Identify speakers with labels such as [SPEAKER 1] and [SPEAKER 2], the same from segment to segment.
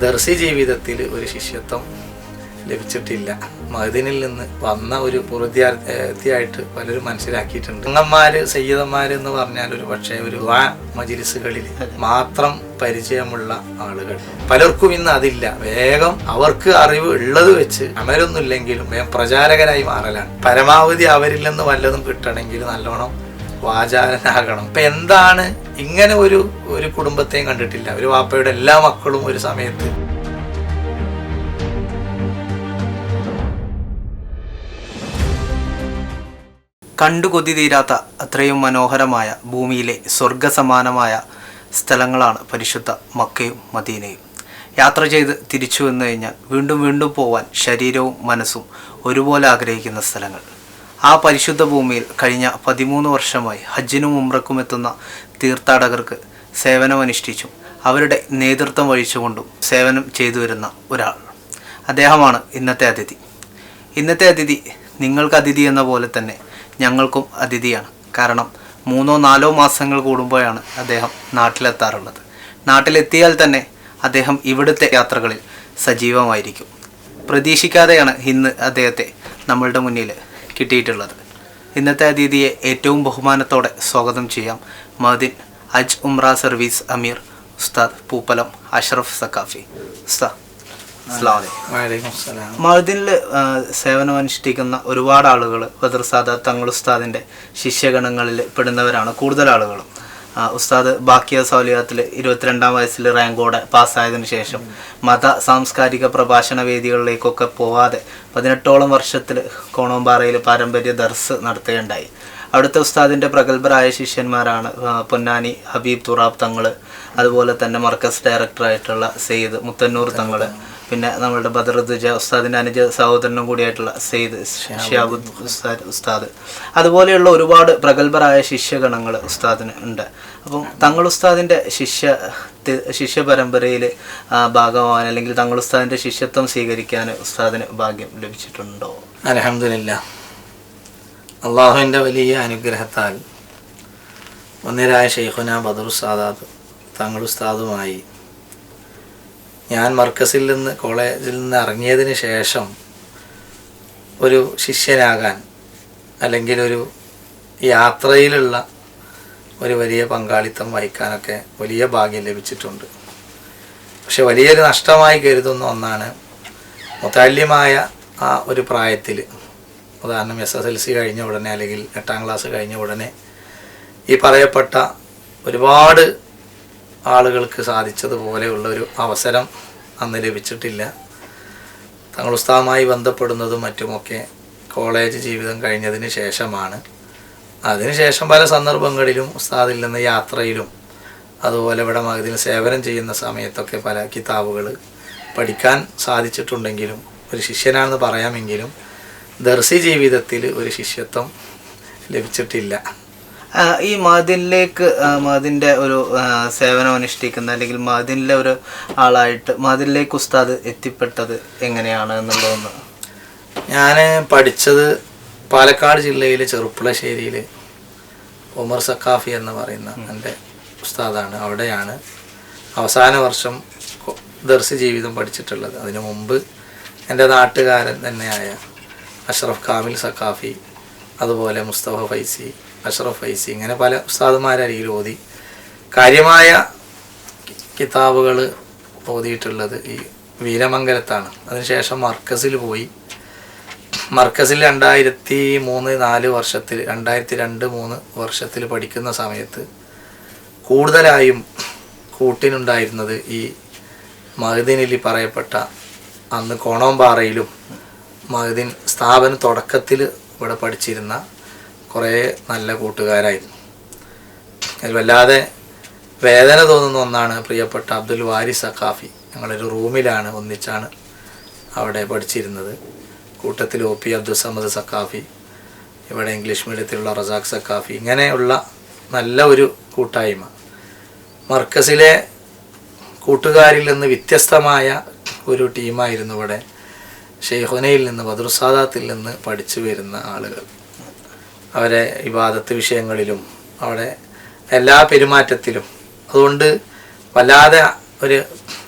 [SPEAKER 1] ദർശി ജീവിതത്തിൽ ഒരു ശിഷ്യത്വം ലഭിച്ചിട്ടില്ല. മഹദിനിൽ നിന്ന് വന്ന ഒരു പ്രതിയായിട്ട് പലരും മനസ്സിലാക്കിയിട്ടുണ്ട്. അംഗന്മാര് സയ്യിദന്മാര് എന്ന് പറഞ്ഞാൽ ഒരു പക്ഷേ ഒരു വാ മജിലിസുകളിൽ മാത്രം പരിചയമുള്ള ആളുകൾ. പലർക്കും ഇന്ന് അതില്ല. വേഗം അവർക്ക് അറിവ് ഉള്ളത് വെച്ച് അമരൊന്നുമില്ലെങ്കിലും വേഗം പ്രചാരകരായി മാറലാണ്. പരമാവധി അവരിൽ നിന്ന് വല്ലതും കിട്ടണമെങ്കിൽ നല്ലോണം വാചാലനാകണം. ഇപ്പൊ എന്താണ് ഇങ്ങനെ ഒരു ഒരു കുടുംബത്തെയും കണ്ടിട്ടില്ല. ഒരു വാപ്പയുടെ എല്ലാ മക്കളും ഒരു സമയത്ത്.
[SPEAKER 2] കണ്ടു കൊതി തീരാത്ത അത്രയും മനോഹരമായ ഭൂമിയിലെ സ്വർഗസമാനമായ സ്ഥലങ്ങളാണ് പരിശുദ്ധ മക്കയും മദീനയും. യാത്ര ചെയ്ത് തിരിച്ചു വന്നു കഴിഞ്ഞാൽ വീണ്ടും വീണ്ടും പോവാൻ ശരീരവും മനസ്സും ഒരുപോലെ ആഗ്രഹിക്കുന്ന സ്ഥലങ്ങൾ. ആ പരിശുദ്ധ ഭൂമിയിൽ കഴിഞ്ഞ പതിമൂന്ന് വർഷമായി ഹജ്ജിനും ഉമ്രക്കും എത്തുന്ന തീർത്ഥാടകർക്ക് സേവനമനുഷ്ഠിച്ചും. അവരുടെ നേതൃത്വം വഹിച്ചുകൊണ്ടും സേവനം ചെയ്തു വരുന്ന ഒരാൾ. അദ്ദേഹമാണ് ഇന്നത്തെ അതിഥി. ഇന്നത്തെ അതിഥി നിങ്ങൾക്ക് അതിഥി എന്ന പോലെ തന്നെ ഞങ്ങൾക്കും അതിഥിയാണ്. കാരണം മൂന്നോ നാലോ മാസങ്ങൾ കൂടുമ്പോഴാണ് അദ്ദേഹം നാട്ടിലെത്താറുള്ളത്. നാട്ടിലെത്തിയാൽ തന്നെ അദ്ദേഹം ഇവിടുത്തെ യാത്രകളിൽ സജീവമായിരിക്കും. പ്രതീക്ഷിക്കാതെയാണ് ഇന്ന് അദ്ദേഹത്തെ നമ്മളുടെ മുന്നിൽ കിട്ടിയിട്ടുള്ളത്. ഇന്നത്തെ അതിഥിയെ ഏറ്റവും ബഹുമാനത്തോടെ സ്വാഗതം ചെയ്യാം മദിൻ അജ് ഉംറ സർവീസ് അമീർ ഉസ്താദ് പൂപ്പലം അഷ്റഫ് സക്കാഫി മഹദിനിൽ സേവനം അനുഷ്ഠിക്കുന്ന ഒരുപാട് ആളുകൾ ബദർ സാദാത്ത് തങ്ങൾ ഉസ്താദിന്റെ ശിഷ്യഗണങ്ങളിൽ പെടുന്നവരാണ് കൂടുതൽ ആളുകളും. ഉസ്താദ് ബാക്കിയ സൗലിയാത്തിൽ ഇരുപത്തിരണ്ടാം വയസ്സിൽ റാങ്കോടെ പാസ്സായതിനു ശേഷം മത സാംസ്കാരിക പ്രഭാഷണ വേദികളിലേക്കൊക്കെ പോവാതെ പതിനെട്ടോളം വർഷത്തിൽ കോണോമ്പാറയിൽ പാരമ്പര്യ ദർസ് നടത്തുകയുണ്ടായി. അവിടുത്തെ ഉസ്താദിന്റെ പ്രഗത്ഭരായ ശിഷ്യന്മാരാണ് പൊന്നാനി ഹബീബ് തുറാബ് തങ്ങൾ അതുപോലെ തന്നെ മർക്കസ് ഡയറക്ടറായിട്ടുള്ള സെയ്ദ് മുത്തന്നൂർ തങ്ങൾ പിന്നെ നമ്മളുടെ ബദറുദ്ജ ഉസ്താദിന്റെ അനുജ സഹോദരനും കൂടിയായിട്ടുള്ള സെയ്ദ് ഷിയാബുദ് ഉസ്താദ് ഉസ്താദ്. അതുപോലെയുള്ള ഒരുപാട് പ്രഗത്ഭരായ ശിഷ്യഗണങ്ങൾ ഉസ്താദിന് ഉണ്ട്. അപ്പം തങ്ങൾ ഉസ്താദിന്റെ ശിഷ്യ ശിഷ്യ പരമ്പരയിൽ ഭാഗമാവാൻ അല്ലെങ്കിൽ തങ്ങൾ ഉസ്താദിന്റെ ശിഷ്യത്വം സ്വീകരിക്കാൻ ഉസ്താദിന് ഭാഗ്യം ലഭിച്ചിട്ടുണ്ടോ?
[SPEAKER 1] അലഹമില്ല അള്ളാഹുവിന്റെ വലിയ അനുഗ്രഹത്താൽ ഒന്നിരായ ഷെയ്ഖുന ബദർ ഉസ്താദ് തങ്ങൾ ഉസ്താദുമായി ഞാൻ മർക്കസിൽ നിന്ന് കോളേജിൽ നിന്ന് ഇറങ്ങിയതിന് ശേഷം ഒരു ശിഷ്യനാകാൻ അല്ലെങ്കിൽ ഒരു യാത്രയിലുള്ള ഒരു വലിയ പങ്കാളിത്തം വഹിക്കാനൊക്കെ വലിയ ഭാഗ്യം ലഭിച്ചിട്ടുണ്ട്. പക്ഷെ വലിയൊരു നഷ്ടമായി കരുതുന്ന ഒന്നാണ് മുത്താല്യമായ ആ ഒരു പ്രായത്തിൽ ഉദാഹരണം എസ് എസ് എൽ സി കഴിഞ്ഞ ഉടനെ അല്ലെങ്കിൽ എട്ടാം ക്ലാസ് കഴിഞ്ഞ ഉടനെ ഈ പറയപ്പെട്ട ഒരുപാട് ആളുകൾക്ക് സാധിച്ചതുപോലെയുള്ള ഒരു അവസരം അന്ന് ലഭിച്ചിട്ടില്ല. തങ്ങൾ ഉസ്താവുമായി ബന്ധപ്പെടുന്നതും മറ്റുമൊക്കെ കോളേജ് ജീവിതം കഴിഞ്ഞതിന് ശേഷമാണ്. അതിനുശേഷം പല സന്ദർഭങ്ങളിലും ഉസ്താദിൽ നിന്ന് യാത്രയിലും അതുപോലെ ഇവിടെ മകതിന് സേവനം ചെയ്യുന്ന സമയത്തൊക്കെ പല കിതാബുകൾ പഠിക്കാൻ സാധിച്ചിട്ടുണ്ടെങ്കിലും ഒരു ശിഷ്യനാണെന്ന് പറയാമെങ്കിലും ദർസി ജീവിതത്തിൽ ഒരു ശിഷ്യത്വം ലഭിച്ചിട്ടില്ല.
[SPEAKER 2] ഈ മതിലേക്ക് മതിന്റെ ഒരു സേവനം അനുഷ്ഠിക്കുന്ന അല്ലെങ്കിൽ മതിലിലെ ഒരു ആളായിട്ട് മതിലേക്ക് ഉസ്താദ് എത്തിപ്പെട്ടത് എങ്ങനെയാണ് എന്നുള്ളതൊന്ന്.
[SPEAKER 1] ഞാൻ പഠിച്ചത് പാലക്കാട് ജില്ലയിലെ ചെറുപ്പുളശ്ശേരിയിൽ ഉമർ സക്കാഫി എന്ന് പറയുന്ന എന്റെ ഉസ്താദാണ്. അവിടെയാണ് അവസാന വർഷം ദർശ ജീവിതം പഠിച്ചിട്ടുള്ളത്. അതിനു മുമ്പ് എന്റെ നാട്ടുകാരൻ തന്നെയായ അഷ്റഫ് കാമിൽ സക്കാഫി അതുപോലെ മുസ്തഫ ഫൈസി അഷ്റഫ് ഫൈസി ഇങ്ങനെ പല ഉസ്താദുമാരരികിൽ ഓതി. കാര്യമായ കിതാബുകൾ ഓതിയിട്ടുള്ളത് ഈ വീരമംഗലത്താണ്. അതിനുശേഷം മർക്കസിൽ പോയി. മർക്കസിൽ രണ്ടായിരത്തി മൂന്ന് നാല് വർഷത്തിൽ രണ്ടായിരത്തി രണ്ട് മൂന്ന് വർഷത്തിൽ പഠിക്കുന്ന സമയത്ത് കൂടുതലായും കൂട്ടിനുണ്ടായിരുന്നത് ഈ മഹദിനിൽ പറയപ്പെട്ട അന്ന് കോണോമ്പാറയിലും മഹദിൻ സ്ഥാപന തുടക്കത്തിൽ ഇവിടെ പഠിച്ചിരുന്ന കുറേ നല്ല കൂട്ടുകാരായിരുന്നു. അതിൽ വല്ലാതെ വേദന തോന്നുന്ന ഒന്നാണ് പ്രിയപ്പെട്ട അബ്ദുൽ വാരി സഖാഫി ഞങ്ങളൊരു റൂമിലാണ് ഒന്നിച്ചാണ് അവിടെ പഠിച്ചിരുന്നത്. കൂട്ടത്തിൽ ഒ പി അബ്ദുൽ സമദ് സഖാഫി ഇവിടെ ഇംഗ്ലീഷ് മീഡിയത്തിലുള്ള റസാഖ് സഖാഫി ഇങ്ങനെയുള്ള നല്ല ഒരു കൂട്ടായ്മ. മർക്കസിലെ കൂട്ടുകാരിൽ നിന്ന് വ്യത്യസ്തമായ ഒരു ടീമായിരുന്നു ഇവിടെ. ഷെയ്ഹുനയിൽ നിന്ന് ബദറുസാദാത്തിൽ നിന്ന് പഠിച്ചു വരുന്ന ആളുകൾ. അവരെ ഇബാദത്ത് വിഷയങ്ങളിലും അവിടെ എല്ലാ പെരുമാറ്റത്തിലും. അതുകൊണ്ട് വല്ലാതെ ഒരു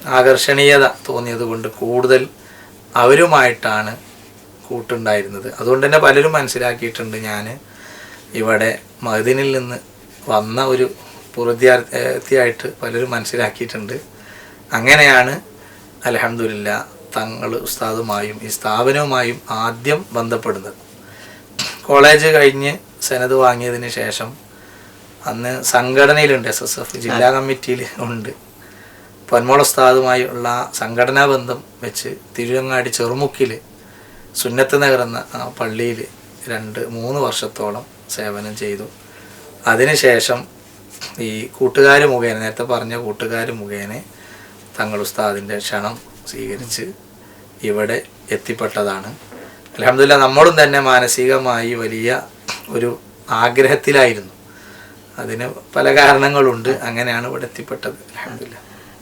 [SPEAKER 1] ആകർഷണീയത തോന്നിയത് കൊണ്ട് കൂടുതൽ അവരുമായിട്ടാണ് കൂട്ടുണ്ടായിരുന്നത്. അതുകൊണ്ട് തന്നെ പലരും മനസ്സിലാക്കിയിട്ടുണ്ട് ഞാൻ ഇവിടെ മഹദിനിൽ നിന്ന് വന്ന ഒരു പുറത്യാർത്ഥിയായിട്ട് പലരും മനസ്സിലാക്കിയിട്ടുണ്ട്. അങ്ങനെയാണ് അലഹമില്ല തങ്ങൾ ഉസ്താദുമായും ഈ സ്ഥാപനവുമായും ആദ്യം ബന്ധപ്പെടുന്നത്. കോളേജ് കഴിഞ്ഞ് സനത് വാങ്ങിയതിന് ശേഷം അന്ന് സംഘടനയിലുണ്ട് എസ് എസ് എഫ് ജില്ലാ കമ്മിറ്റിയിൽ ഉണ്ട്. പൊന്മോള ഉസ്താദുമായി ഉള്ള സംഘടനാ ബന്ധം വെച്ച് തിരുവങ്ങാടി ചെറുമുക്കിൽ സുന്നത്ത് നഗർ എന്ന പള്ളിയിൽ രണ്ട് മൂന്ന് വർഷത്തോളം സേവനം ചെയ്തു. അതിനുശേഷം ഈ കൂട്ടുകാർ മുഖേന നേരത്തെ പറഞ്ഞ കൂട്ടുകാർ മുഖേന തങ്ങൾ ഉസ്താദിന്റെ ക്ഷണം സ്വീകരിച്ച് ഇവിടെ എത്തിപ്പെട്ടതാണ്. അലഹമില്ല നമ്മളും തന്നെ മാനസികമായി വലിയ ഒരു ആഗ്രഹത്തിലായിരുന്നു. അതിന് പല കാരണങ്ങളുണ്ട്. അങ്ങനെയാണ് ഇവിടെ എത്തിപ്പെട്ടത്. അലഹമില്ല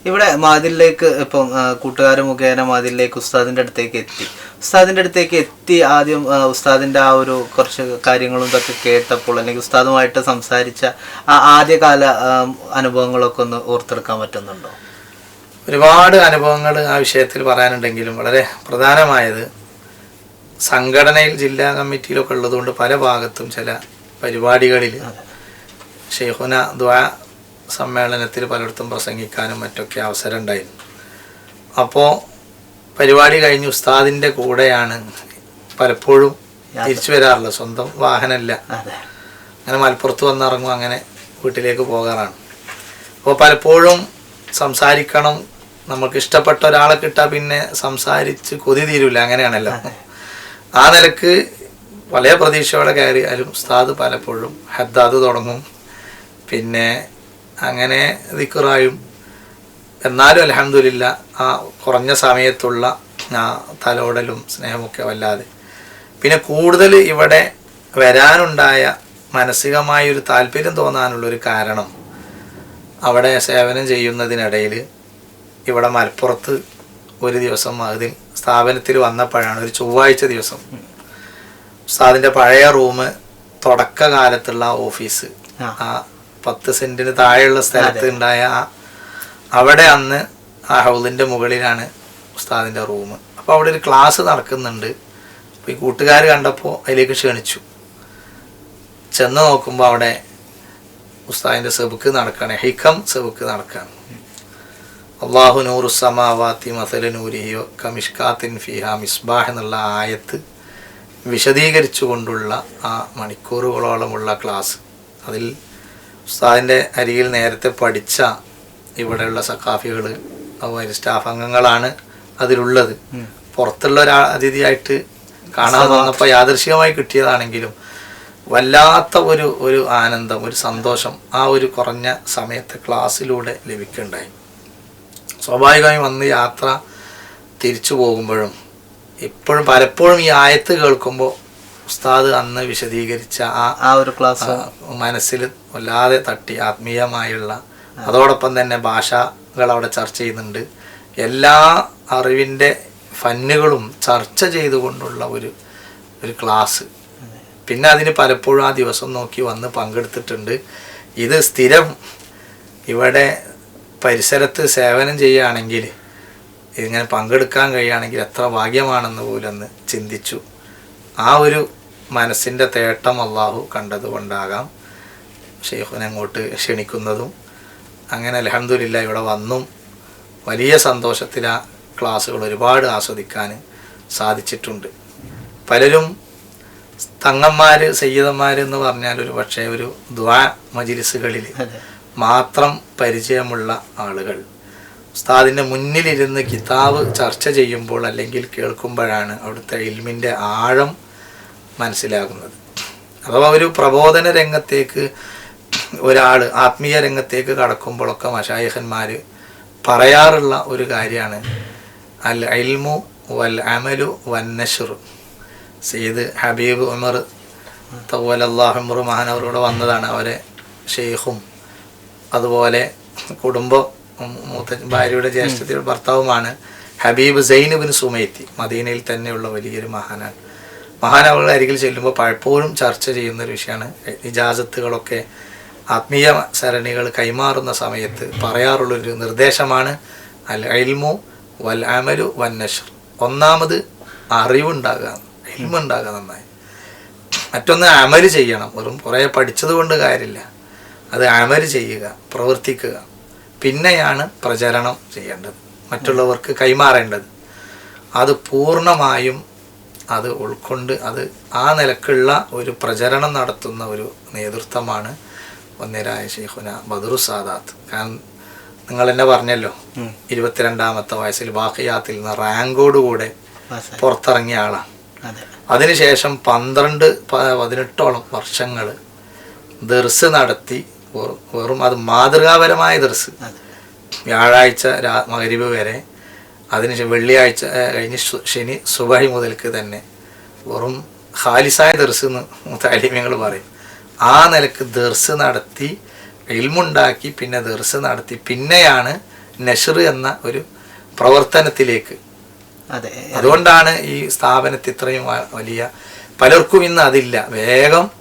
[SPEAKER 2] ഇവിടെ മാതിലേക്ക് ഇപ്പം കൂട്ടുകാരും കൂട്ടുകാർ മുഖേന മാതിലേക്ക് ഉസ്താദിന്റെ അടുത്തേക്ക് എത്തി. ഉസ്താദിന്റെ അടുത്തേക്ക് എത്തി ആദ്യം ഉസ്താദിന്റെ ഉസ്താദിന്റെ ആ ഒരു കുറച്ച് കാര്യങ്ങളും ഇതൊക്കെ കേട്ടപ്പോൾ അല്ലെങ്കിൽ ഉസ്താദുമായിട്ട് സംസാരിച്ച ആ ആദ്യകാല അനുഭവങ്ങളൊക്കെ ഒന്ന് ഓർത്തെടുക്കാൻ പറ്റുന്നുണ്ടോ?
[SPEAKER 1] ഒരുപാട് അനുഭവങ്ങൾ ആ വിഷയത്തിൽ പറയാനുണ്ടെങ്കിലും വളരെ പ്രധാനമായത് സംഘടനയിൽ ജില്ലാ കമ്മിറ്റിയിലൊക്കെ ഉള്ളതുകൊണ്ട് പല ഭാഗത്തും ചില പരിപാടികളിൽ ഷെയ്ഹുന ദ്വാ സമ്മേളനത്തിൽ പലയിടത്തും പ്രസംഗിക്കാനും മറ്റൊക്കെ അവസരം ഉണ്ടായിരുന്നു അപ്പോൾ പരിപാടി കഴിഞ്ഞ് ഉസ്താദിന്റെ കൂടെയാണ് പലപ്പോഴും തിരിച്ചു വരാറുള്ളത്. സ്വന്തം വാഹനമല്ല. അങ്ങനെ മലപ്പുറത്ത് വന്നിറങ്ങും അങ്ങനെ വീട്ടിലേക്ക് പോകാറാണ്. അപ്പോൾ പലപ്പോഴും സംസാരിക്കണം നമുക്ക് ഇഷ്ടപ്പെട്ട ഒരാളെ കിട്ടാൽ പിന്നെ സംസാരിച്ച് കൊതി തീരൂല. അങ്ങനെയാണല്ലോ. ആ നിലയ്ക്ക് വലിയ പ്രതീക്ഷയോടെ കയറിയാലും ഉസ്താദ് പലപ്പോഴും ഹദ്ദാദ് തുടങ്ങും. പിന്നെ അങ്ങനെ ദിക്കുറായും എന്നാലും അലഹമില്ല ആ കുറഞ്ഞ സമയത്തുള്ള ആ തലോടലും സ്നേഹമൊക്കെ വല്ലാതെ. പിന്നെ കൂടുതൽ ഇവിടെ വരാനുണ്ടായ മാനസികമായ ഒരു താല്പര്യം തോന്നാനുള്ളൊരു കാരണം അവിടെ സേവനം ചെയ്യുന്നതിനിടയിൽ ഇവിടെ മലപ്പുറത്ത് ഒരു ദിവസം അതിൽ സ്ഥാപനത്തിൽ വന്നപ്പോഴാണ് ഒരു ചൊവ്വാഴ്ച ദിവസം. ഉസ്താദിന്റെ പഴയ റൂം തുടക്കകാലത്തുള്ള ഓഫീസ്.
[SPEAKER 2] ആ.
[SPEAKER 1] പത്ത് സെന്റിന് താഴെയുള്ള സ്ഥലത്ത് ഉണ്ടായ ആ അവിടെ അന്ന് ആ ഹൗസിന്റെ മുകളിലാണ് ഉസ്താദിന്റെ റൂം. അപ്പോൾ അവിടെ ഒരു ക്ലാസ് നടക്കുന്നുണ്ട്. അപ്പോൾ ഈ കൂട്ടുകാർ കണ്ടപ്പോൾ അതിലേക്ക് ക്ഷണിച്ചു. ചെന്ന് നോക്കുമ്പോൾ അവിടെ ഉസ്താദിന്റെ സെബുക്ക് നടക്കുകയാണ് ഹിക്കം സെബുക്ക് നടക്കുകയാണ് അള്ളാഹു നൂറു സമാവാത്തി മസല നൂരിഹിയോ കമിഷ്കാത്തിൻ ഫിഹ മിസ്ബാഹ് എന്നുള്ള ആയത്ത് വിശദീകരിച്ചു കൊണ്ടുള്ള ആ മണിക്കൂറുകളോളമുള്ള ക്ലാസ്. അതിൽ ഉസ്താദിന്റെ അരികിൽ നേരത്തെ പഠിച്ച ഇവിടെയുള്ള സക്കാഫികൾ അതുപോലെ സ്റ്റാഫ് അംഗങ്ങളാണ് അതിലുള്ളത്. പുറത്തുള്ള ഒരാ അതിഥിയായിട്ട് കാണാൻ വന്നപ്പോൾ യാദൃശികമായി കിട്ടിയതാണെങ്കിലും വല്ലാത്ത ഒരു ഒരു ആനന്ദം ഒരു സന്തോഷം ആ ഒരു കുറഞ്ഞ സമയത്തെ ക്ലാസ്സിലൂടെ ലഭിക്കുകയുണ്ടായി സ്വാഭാവികമായും വന്ന് യാത്ര തിരിച്ചു പോകുമ്പോഴും ഇപ്പോഴും പലപ്പോഴും ഈ ആയത്ത് കേൾക്കുമ്പോൾ ഉസ്താദ് അന്ന് വിശദീകരിച്ച ആ
[SPEAKER 2] ആ ഒരു ക്ലാസ്.
[SPEAKER 1] മനസ്സിൽ വല്ലാതെ തട്ടി ആത്മീയമായുള്ള അതോടൊപ്പം തന്നെ ഭാഷകൾ അവിടെ ചർച്ച ചെയ്യുന്നുണ്ട്. എല്ലാ അറിവിന്റെ ഫന്നുകളും ചർച്ച ചെയ്തുകൊണ്ടുള്ള ഒരു ഒരു ക്ലാസ്. പിന്നെ അതിന് പലപ്പോഴും ആ ദിവസം നോക്കി വന്ന് പങ്കെടുത്തിട്ടുണ്ട്. ഇത് സ്ഥിരം ഇവിടെ പരിസരത്ത് സേവനം ചെയ്യുകയാണെങ്കിൽ ഇങ്ങനെ പങ്കെടുക്കാൻ കഴിയുകയാണെങ്കിൽ എത്ര ഭാഗ്യമാണെന്ന് പോലെന്ന് ചിന്തിച്ചു. ആ ഒരു മനസ്സിന്റെ തേട്ടം അള്ളാഹു കണ്ടതുകൊണ്ടാകാം ഷെയ്ഖുനെ അങ്ങോട്ട് ക്ഷണിക്കുന്നതും. അങ്ങനെ അലഹമില്ല ഇവിടെ വന്നും. വലിയ സന്തോഷത്തിൽ ആ ക്ലാസ്സുകൾ ഒരുപാട് ആസ്വദിക്കാൻ സാധിച്ചിട്ടുണ്ട്. പലരും തങ്ങന്മാർ സയ്യിദന്മാർ എന്ന് പറഞ്ഞാൽ ഒരു പക്ഷേ ഒരു ദ്വാ മജിലിസുകളിൽ മാത്രം പരിചയമുള്ള ആളുകൾ. ഉസ്താദിന്റെ മുന്നിലിരുന്ന് കിതാബ് ചർച്ച ചെയ്യുമ്പോൾ അല്ലെങ്കിൽ കേൾക്കുമ്പോഴാണ് അവിടുത്തെ ഇൽമിന്റെ ആഴം മനസ്സിലാകുന്നത്. അഥവാ ഒരു പ്രബോധന രംഗത്തേക്ക് ഒരാൾ ആത്മീയ രംഗത്തേക്ക് കടക്കുമ്പോഴൊക്കെ മഷായഹന്മാർ പറയാറുള്ള ഒരു കാര്യമാണ് അൽ അൽമു വൽ അമലു വന്നഷുർ സെയ്ദ് ഹബീബ് ഉമർ തവലല്ലാഹുമർ മഹാൻ അവരോട് വന്നതാണ് അവരെ ഷെയ്ഖും അതുപോലെ കുടുംബം മൂത്ത ഭാര്യയുടെ ജ്യേഷ്ഠത്തിയുടെ ഭർത്താവുമാണ് ഹബീബ് സൈനുബിൻ സുമൈത്തി മദീനയിൽ തന്നെയുള്ള വലിയൊരു മഹാനാണ്. മഹാനവകളുടെ അരികിൽ ചെല്ലുമ്പോൾ പലപ്പോഴും ചർച്ച ചെയ്യുന്ന ഒരു വിഷയമാണ്. ഇജാസത്തുകളൊക്കെ ആത്മീയ സരണികൾ കൈമാറുന്ന സമയത്ത് പറയാറുള്ളൊരു നിർദ്ദേശമാണ് അൽ അൽമു വൽ അമലു വൻ നഷർ ഒന്നാമത് അറിവുണ്ടാകുക ഇൽമുണ്ടാകുക നന്നായി. മറ്റൊന്ന് അമൽ ചെയ്യണം. വെറും കുറേ പഠിച്ചത് കൊണ്ട് കാര്യമില്ല. അത് അമൽ ചെയ്യുക പ്രവർത്തിക്കുക. പിന്നെയാണ് പ്രചരണം ചെയ്യേണ്ടത്. മറ്റുള്ളവർക്ക് കൈമാറേണ്ടത്. അത് പൂർണമായും അത് ഉൾക്കൊണ്ട് അത് ആ നിലക്കുള്ള ഒരു പ്രചരണം നടത്തുന്ന ഒരു നേതൃത്വമാണ് ഒന്നേരായ ഷെയ്ഖുന ബദറു സാദാത്ത്. കാരണം നിങ്ങൾ തന്നെ പറഞ്ഞല്ലോ. ഇരുപത്തിരണ്ടാമത്തെ വയസ്സിൽ ബാക്കിയാത്തിൽ നിന്ന് റാങ്കോടുകൂടെ
[SPEAKER 2] കൂടെ
[SPEAKER 1] പുറത്തിറങ്ങിയ ആളാണ്.
[SPEAKER 2] അതെ.
[SPEAKER 1] അതിനുശേഷം പന്ത്രണ്ട് പതിനെട്ടോളം വർഷങ്ങൾ ദർസ് നടത്തി വെറും- അത് മാതൃകാപരമായ ദർസ്. വ്യാഴാഴ്ച രാ മകരിവ് വരെ അതിനുശേഷം വെള്ളിയാഴ്ച കഴിഞ്ഞ് ശനി സുബാഹി മുതൽക്ക് തന്നെ വെറും ഖാലിസായ ദർസ് എന്ന് താലിമ്യങ്ങൾ പറയും. ആ നിലയ്ക്ക് ദർസ് നടത്തി ഇൽമുണ്ടാക്കി പിന്നെ ദർസ് നടത്തി പിന്നെയാണ് നഷർ എന്ന ഒരു പ്രവർത്തനത്തിലേക്ക്.
[SPEAKER 2] അതെ.
[SPEAKER 1] അതുകൊണ്ടാണ് ഈ സ്ഥാപനത്തിൽ ഇത്രയും വലിയ പലർക്കും ഇന്ന് അതില്ല. വേഗം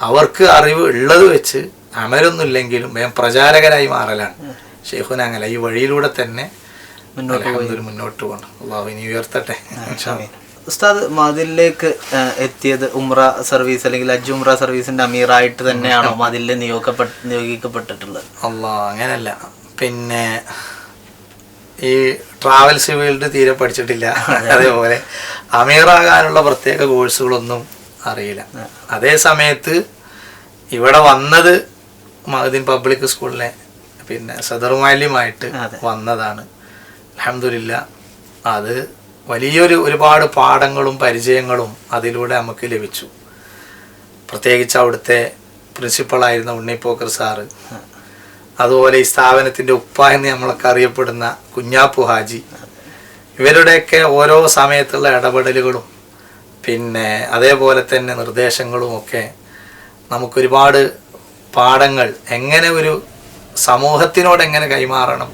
[SPEAKER 1] അവർക്ക് അറിവ് ഉള്ളത് വെച്ച് അമലൊന്നുമില്ലെങ്കിലും വേഗം പ്രചാരകരായി മാറലാണ്. ഷെയ്ഖുന അങ്ങനെ ഈ വഴിയിലൂടെ തന്നെ
[SPEAKER 2] മുന്നോട്ട്
[SPEAKER 1] മുന്നോട്ട് പോകണം. അള്ളാഹു ഇനി ഉയർത്തട്ടെ.
[SPEAKER 2] ഉസ്താദ് മതിലിലേക്ക് ആ, എത്തിയത് ഉമ്ര സർവീസ് അല്ലെങ്കിൽ അജ് ഉമ്ര സർവീസിന്റെ അമീറായിട്ട് തന്നെയാണോ മതിലിൽ നിയോഗിക്കപ്പെട്ട് നിയോഗിക്കപ്പെട്ടിട്ടുള്ളത്?
[SPEAKER 1] അല്ലാ അങ്ങനല്ല. പിന്നെ ഈ ട്രാവൽസ് ഫീൽഡ് തീരെ പഠിച്ചിട്ടില്ല. അതേപോലെ അമീറാകാനുള്ള പ്രത്യേക കോഴ്സുകളൊന്നും അറിയില്ല. അതേ സമയത്ത് ഇവിടെ വന്നത് മഹദീൻ പബ്ലിക് സ്കൂളിലെ പിന്നെ സദർ മാലിന്യമായിട്ട് വന്നതാണ്. അലഹമില്ല അത് വലിയൊരു ഒരുപാട് പാഠങ്ങളും പരിചയങ്ങളും അതിലൂടെ നമുക്ക് ലഭിച്ചു. പ്രത്യേകിച്ച് അവിടുത്തെ പ്രിൻസിപ്പളായിരുന്ന ഉണ്ണിപ്പോക്കർ സാറ് അതുപോലെ ഈ സ്ഥാപനത്തിന്റെ ഉപ്പ എന്ന് നമ്മളൊക്കെ അറിയപ്പെടുന്ന കുഞ്ഞാപ്പു ഹാജി. ഇവരുടെയൊക്കെ ഓരോ സമയത്തുള്ള ഇടപെടലുകളും പിന്നെ അതേപോലെ തന്നെ നിർദ്ദേശങ്ങളും ഒക്കെ നമുക്കൊരുപാട് പാഠങ്ങൾ എങ്ങനെ ഒരു സമൂഹത്തിനോട് എങ്ങനെ കൈമാറണം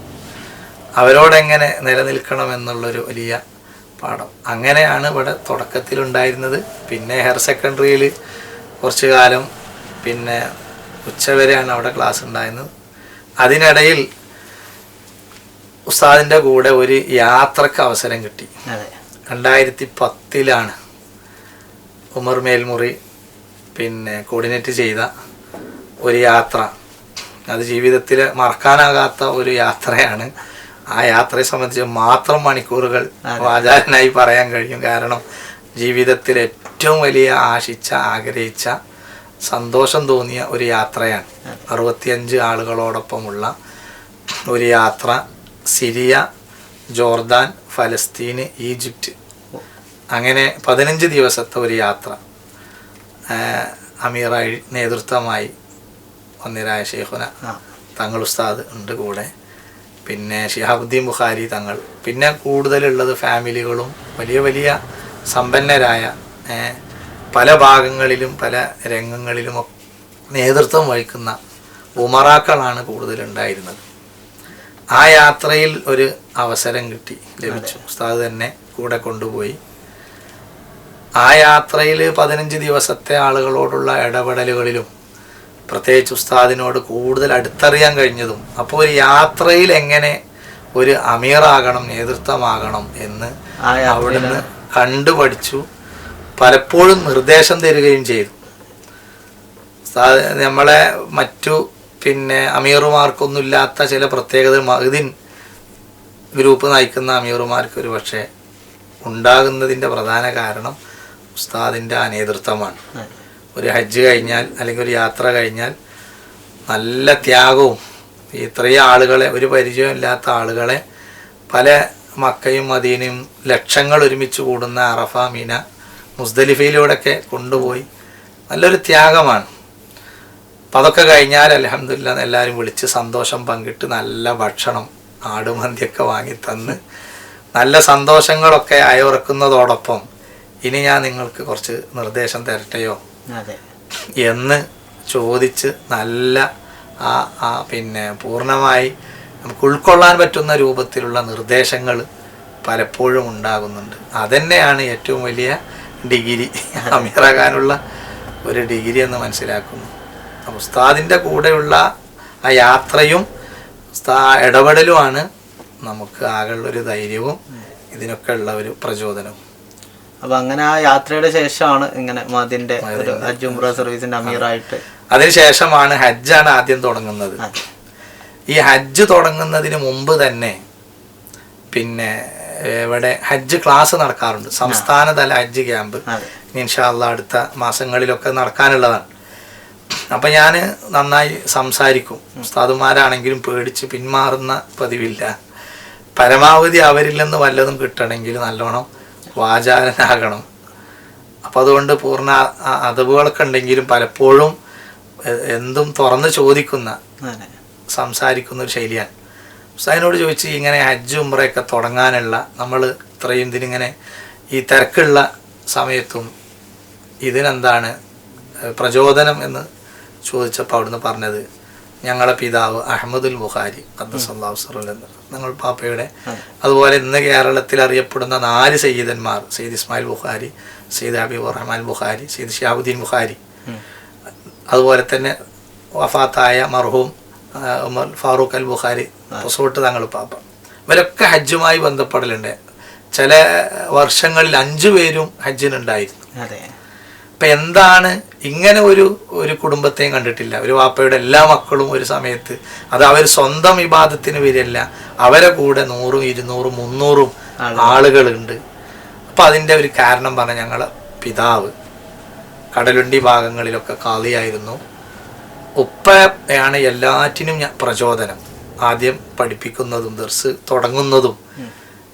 [SPEAKER 1] അവരോടെങ്ങനെ നിലനിൽക്കണം എന്നുള്ളൊരു വലിയ പാഠം. അങ്ങനെയാണ് ഇവിടെ തുടക്കത്തിലുണ്ടായിരുന്നത്. പിന്നെ ഹയർ സെക്കൻഡറിയിൽ കുറച്ച് കാലം പിന്നെ ഉച്ചവരെയാണ് അവിടെ ക്ലാസ് ഉണ്ടായിരുന്നത്. അതിനിടയിൽ ഉസ്താദിന്റെ കൂടെ ഒരു യാത്രയ്ക്ക് അവസരം കിട്ടി. രണ്ടായിരത്തി പത്തിലാണ് ഉമർ മേൽമുറി പിന്നെ കോർഡിനേറ്റ് ചെയ്ത ഒരു യാത്ര. അത് ജീവിതത്തിൽ മറക്കാനാകാത്ത ഒരു യാത്രയാണ്. ആ യാത്രയെ സംബന്ധിച്ച് മാത്രം മണിക്കൂറുകൾ ആചാരനായി പറയാൻ കഴിയും. കാരണം ജീവിതത്തിൽ ഏറ്റവും വലിയ ആശിച്ച ആഗ്രഹിച്ച സന്തോഷം തോന്നിയ ഒരു യാത്രയാണ്. അറുപത്തിയഞ്ച് ആളുകളോടൊപ്പമുള്ള ഒരു യാത്ര. സിരിയ ജോർദാൻ ഫലസ്തീന് ഈജിപ്റ്റ്. അങ്ങനെ പതിനഞ്ച് ദിവസത്തെ ഒരു യാത്ര. അമീറായി നേതൃത്വമായി ഒന്നിരായ ഷെയ്ഖുന തങ്ങൾ ഉസ്താദ് ഉണ്ട് കൂടെ. പിന്നെ ഷിഹാബുദ്ദീൻ ബുഖാരി തങ്ങൾ. പിന്നെ കൂടുതലുള്ളത് ഫാമിലികളും വലിയ വലിയ സമ്പന്നരായ പല ഭാഗങ്ങളിലും പല രംഗങ്ങളിലും നേതൃത്വം വഹിക്കുന്ന ഉമറാക്കളാണ് കൂടുതലുണ്ടായിരുന്നത്. ആ യാത്രയിൽ ഒരു അവസരം കിട്ടി ലഭിച്ചു. ഉസ്താദ് തന്നെ കൂടെ കൊണ്ടുപോയി. ആ യാത്രയിൽ പതിനഞ്ച് ദിവസത്തെ ആളുകളോടുള്ള ഇടപെടലുകളിലും പ്രത്യേകിച്ച് ഉസ്താദിനോട് കൂടുതൽ അടുത്തറിയാൻ കഴിഞ്ഞതും അപ്പോൾ ഒരു യാത്രയിൽ എങ്ങനെ ഒരു അമീറാകണം നേതൃത്വമാകണം എന്ന്
[SPEAKER 2] ആ കണ്ടു
[SPEAKER 1] അവിടുന്ന് കണ്ടുപഠിച്ചു. പലപ്പോഴും നിർദ്ദേശം തരികയും ചെയ്തു. നമ്മളെ മറ്റു പിന്നെ അമീറുമാർക്കൊന്നും ഇല്ലാത്ത ചില പ്രത്യേകത മഹദിൻ ഗ്രൂപ്പ് നയിക്കുന്ന അമീറുമാർക്ക് ഒരു പക്ഷേ ഉണ്ടാകുന്നതിന്റെ പ്രധാന കാരണം ഉസ്താദിന്റെ ആ നേതൃത്വമാണ്. ഒരു ഹജ്ജ് കഴിഞ്ഞാൽ അല്ലെങ്കിൽ ഒരു യാത്ര കഴിഞ്ഞാൽ നല്ല ത്യാഗവും. ഇത്രയും ആളുകളെ ഒരു പരിചയമില്ലാത്ത ആളുകളെ പല മക്കയും മദീനയും ലക്ഷങ്ങൾ ഒരുമിച്ച് കൂടുന്ന അറഫ മീന മുസ്ദലിഫയിലൂടെയൊക്കെ കൊണ്ടുപോയി നല്ലൊരു ത്യാഗമാണ്. അപ്പം അതൊക്കെ കഴിഞ്ഞാൽ അലഹമില്ല എല്ലാവരും വിളിച്ച് സന്തോഷം പങ്കിട്ട് നല്ല ഭക്ഷണം ആടുമന്തിയൊക്കെ വാങ്ങി തന്ന് നല്ല സന്തോഷങ്ങളൊക്കെ അയവിറക്കുന്നതോടൊപ്പം ഇനി ഞാൻ നിങ്ങൾക്ക് കുറച്ച് നിർദ്ദേശം തരട്ടെയോ? എന്ന് ചോദിച്ച് നല്ല ആ ആ പിന്നെ പൂർണമായി നമുക്ക് ഉൾക്കൊള്ളാൻ പറ്റുന്ന രൂപത്തിലുള്ള നിർദ്ദേശങ്ങൾ പലപ്പോഴും ഉണ്ടാകുന്നുണ്ട്. അതന്നെയാണ് ഏറ്റവും വലിയ ഡിഗ്രി അമീറാകാനുള്ള ഒരു ഡിഗ്രി എന്ന് മനസ്സിലാക്കുന്നു. ഉസ്താദിന്റെ കൂടെയുള്ള ആ യാത്രയും ഉസ്താ ഇടപെടലുമാണ് നമുക്ക് ആകെയുള്ള ഒരു ധൈര്യവും ഇതിനൊക്കെ ഉള്ള ഒരു പ്രചോദനവും.
[SPEAKER 2] അപ്പൊ അങ്ങനെ ആ യാത്രയുടെ ശേഷമാണ് ഇങ്ങനെ മതിന്റെ ഒരു ഹജ്ജ് ഉംറ സർവീസിന്റെ അമീറായിട്ട്.
[SPEAKER 1] അതിനുശേഷമാണ് ഹജ്ജാണ് ആദ്യം തുടങ്ങുന്നത്. ഈ ഹജ്ജ് തുടങ്ങുന്നതിന് മുമ്പ് തന്നെ പിന്നെ ഇവിടെ ഹജ്ജ് ക്ലാസ് നടക്കാറുണ്ട്. സംസ്ഥാനതല ഹജ്ജ് ക്യാമ്പ്. ഇൻഷാല്ല അടുത്ത മാസങ്ങളിലൊക്കെ നടക്കാനുള്ളതാണ്. അപ്പം ഞാൻ നന്നായി സംസാരിക്കും. ഉസ്താദുമാരാണെങ്കിലും പേടിച്ച് പിന്മാറുന്ന പതിവില്ല. പരമാവധി അവരിൽ നിന്ന് വല്ലതും കിട്ടണമെങ്കിൽ നല്ലോണം വാചാലനാകണം. അപ്പം അതുകൊണ്ട് പൂർണ അതവുകളൊക്കെ ഉണ്ടെങ്കിലും പലപ്പോഴും എന്തും തുറന്ന് ചോദിക്കുന്ന സംസാരിക്കുന്ന ഒരു ശൈലിയാണ്. ഉസ്താദിനോട് ചോദിച്ച് ഇങ്ങനെ ഹജ്ജ് ഉമ്രയൊക്കെ തുടങ്ങാനുള്ള നമ്മൾ ഇത്രയും ഇതിനിങ്ങനെ ഈ തിരക്കുള്ള സമയത്തും ഇതിനെന്താണ് പ്രചോദനം എന്ന് ചോദിച്ചപ്പോൾ അവിടുന്ന് പറഞ്ഞത് ഞങ്ങളെ പിതാവ് അഹമ്മദുൽ ബുഖാരി അബ്ദുസല്ലാസ്റുൽ എന്ന് ഞങ്ങൾ പാപ്പയുടെ അതുപോലെ ഇന്ന് കേരളത്തിൽ അറിയപ്പെടുന്ന നാല് സയ്യിദന്മാർ സെയ്ദ് ഇസ്മായിൽ ബുഖാരി സെയ്ദ് ഹബീബ് റഹ്മാൻ ബുഖാരി സെയ്ദ് ഷിയാബുദ്ദീൻ ബുഖാരി. അതുപോലെ തന്നെ വഫാത്തായ മർഹൂം ഉമർ ഫാറൂഖ് അൽ ബുഖാരി റിസോർട്ട് തങ്ങൾ പാപ്പ. ഇവരൊക്കെ ഹജ്ജുമായി ബന്ധപ്പെടലുണ്ട്. ചില വർഷങ്ങളിൽ അഞ്ചു പേരും ഹജ്ജിനുണ്ടായിരുന്നു. അപ്പൊ എന്താണ് ഇങ്ങനെ ഒരു ഒരു കുടുംബത്തെയും കണ്ടിട്ടില്ല. ഒരു വാപ്പയുടെ എല്ലാ മക്കളും ഒരു സമയത്ത് അത് അവർ സ്വന്തം വിവാദത്തിന് വരില്ല അവരെ കൂടെ നൂറും ഇരുന്നൂറും മുന്നൂറും ആളുകളുണ്ട്. അപ്പം അതിന്റെ ഒരു കാരണം പറഞ്ഞ ഞങ്ങൾ പിതാവ് കടലുണ്ടി ഭാഗങ്ങളിലൊക്കെ കാളിയായിരുന്നു. ഉപ്പയാണ് എല്ലാറ്റിനും ഞാൻ പ്രചോദനം. ആദ്യം പഠിപ്പിക്കുന്നതും ദർസ് തുടങ്ങുന്നതും.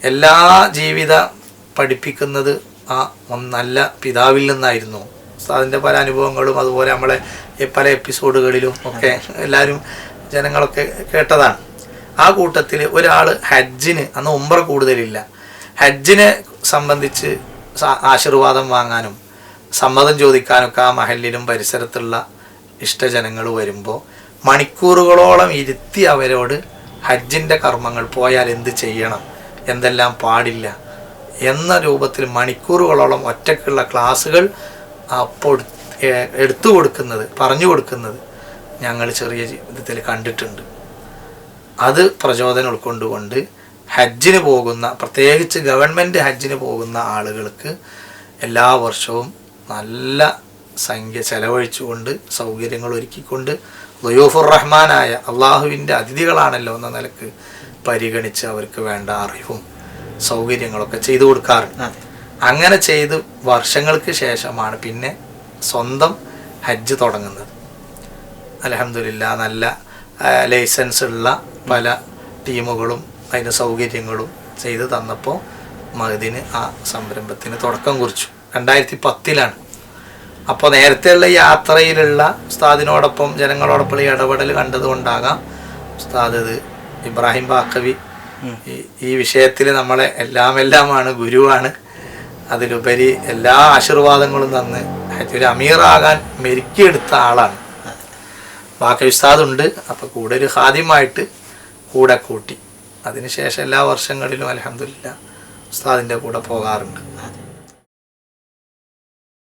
[SPEAKER 1] എല്ലാ ജീവിത പഠിപ്പിക്കുന്നത് ആ നല്ല പിതാവിൽ നിന്നായിരുന്നു. അതിന്റെ പല അനുഭവങ്ങളും അതുപോലെ നമ്മളെ പല എപ്പിസോഡുകളിലും ഒക്കെ എല്ലാവരും ജനങ്ങളൊക്കെ കേട്ടതാണ്. ആ കൂട്ടത്തിൽ ഒരാൾ ഹജ്ജിന് അന്ന് ഉംറ കൂടുതലില്ല. ഹജ്ജിനെ സംബന്ധിച്ച് ആശീർവാദം വാങ്ങാനും സമ്മതം ചോദിക്കാനൊക്കെ ആ മഹലിലും പരിസരത്തുള്ള ഇഷ്ടജനങ്ങൾ വരുമ്പോൾ മണിക്കൂറുകളോളം ഇരുത്തി അവരോട് ഹജ്ജിന്റെ കർമ്മങ്ങൾ പോയാൽ എന്ത് ചെയ്യണം എന്തെല്ലാം പാടില്ല എന്ന രൂപത്തിൽ മണിക്കൂറുകളോളം ഒറ്റക്കുള്ള ക്ലാസ്സുകൾ എടുത്തു കൊടുക്കുന്നത് പറഞ്ഞു കൊടുക്കുന്നത് ഞങ്ങൾ ചെറിയ ജീവിതത്തിൽ കണ്ടിട്ടുണ്ട്. അത് പ്രചോദനം ഉൾക്കൊണ്ടുകൊണ്ട് ഹജ്ജിന് പോകുന്ന പ്രത്യേകിച്ച് ഗവൺമെന്റ് ഹജ്ജിന് പോകുന്ന ആളുകൾക്ക് എല്ലാ വർഷവും നല്ല സംഖ്യ ചെലവഴിച്ചുകൊണ്ട് സൗകര്യങ്ങൾ ഒരുക്കിക്കൊണ്ട് ലയൂഫുർ റഹ്മാനായ അള്ളാഹുവിന്റെ അതിഥികളാണല്ലോ എന്ന നിലയ്ക്ക് പരിഗണിച്ച് അവർക്ക് വേണ്ട അറിവും സൗകര്യങ്ങളൊക്കെ ചെയ്തു കൊടുക്കാറുണ്ട്. അങ്ങനെ ചെയ്ത് വർഷങ്ങൾക്ക് ശേഷമാണ് പിന്നെ സ്വന്തം ഹജ്ജ് തുടങ്ങുന്നത്. അലഹമില്ല നല്ല ലൈസൻസ് ഉള്ള പല ടീമുകളും അതിന് സൗകര്യങ്ങളും ചെയ്ത് തന്നപ്പോൾ മഹദിന് ആ സംരംഭത്തിന് തുടക്കം കുറിച്ചു. രണ്ടായിരത്തി പത്തിലാണ് അപ്പോൾ നേരത്തെയുള്ള യാത്രയിലുള്ള ഉസ്താദിനോടൊപ്പം ജനങ്ങളോടൊപ്പം ഈ ഇടപെടൽ കണ്ടതുകൊണ്ടാകാം ഉസ്താദ് ഇത് ഇബ്രാഹിം ബാക്കവി ഈ ഈ വിഷയത്തിൽ നമ്മളെ എല്ലാം എല്ലാമാണ് ഗുരുവാണ്. അതിലുപരി എല്ലാ ആശീർവാദങ്ങളും തന്ന് ഒരു അമീറാകാൻ മെരുക്കിയെടുത്ത ആളാണ്. ബാക്കി ഉസ്താദുണ്ട്. അപ്പോൾ കൂടെ ഒരു ഹാദ്യമായിട്ട് കൂടെ കൂട്ടി. അതിനുശേഷം എല്ലാ വർഷങ്ങളിലും അലഹമില്ല ഉസ്താദിന്റെ കൂടെ പോകാറുണ്ട്.